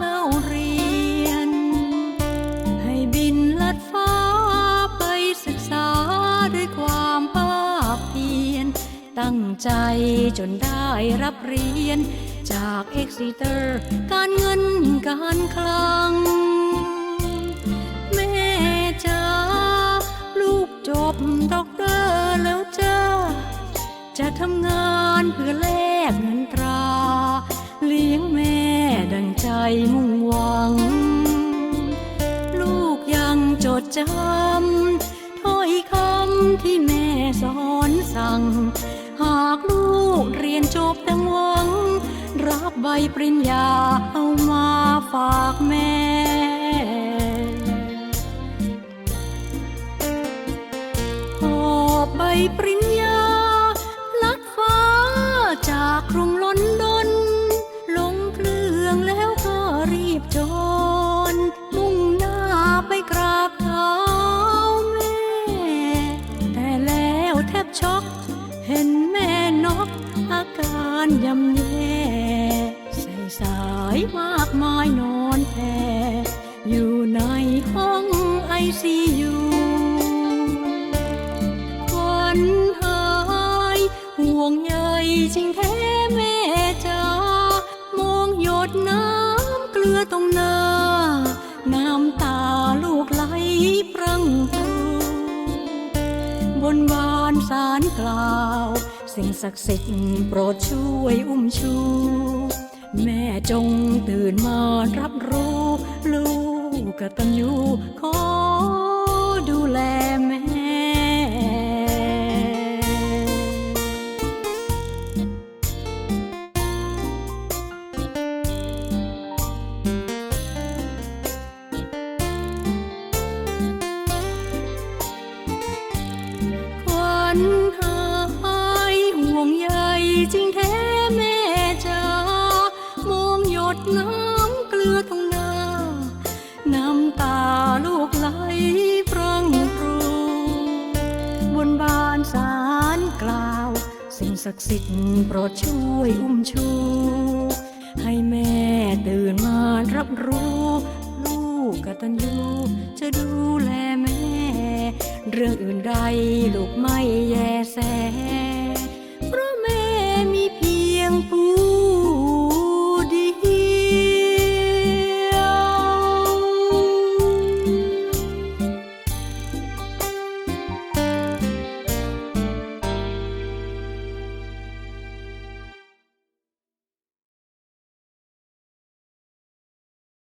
เล่าเรียน ให้บินลัดฟ้าไปศึกษาด้วยความภาคเพียร ตั้งใจจนได้รับเรียน จากเอ็กซิเตอร์ การเงินการคลัง แม่จ้าลูกจบด็อกเตอร์แล้วจ้าจะทำงานเพื่อแลกเงิน ใจมุ่งหวัง ลูกยังจดจำถ้อยคำที่แม่สอนสั่ง หากลูกเรียนจบดังหวัง รับใบปริญญาเอามาฝากแม่หอบใบปริญารยำแย่ใส่สายมากมายนอนแผ่อยู่ในห้องไอซียูคนหายห่วงใยจริงแท้แม่จ้ามองหยดน้ำเกลือตรงหน้า น้ำตาลูกไหลพรังพรูบนบานสารกล่าว สิ่งศักดิ์สิทธิ์โปรดช่วยอุ้มชู แม่จงตื่นมารับรู้ ลูกกตัญญูขอดูแลแม่ กล่าว สิ่งศักดิ์สิทธิ์โปรดช่วยอุ้มชู ให้แม่ตื่นมารับรู้ ลูกกตัญญูจะดูแลแม่ เรื่องอื่นใดลูกไม่แยแส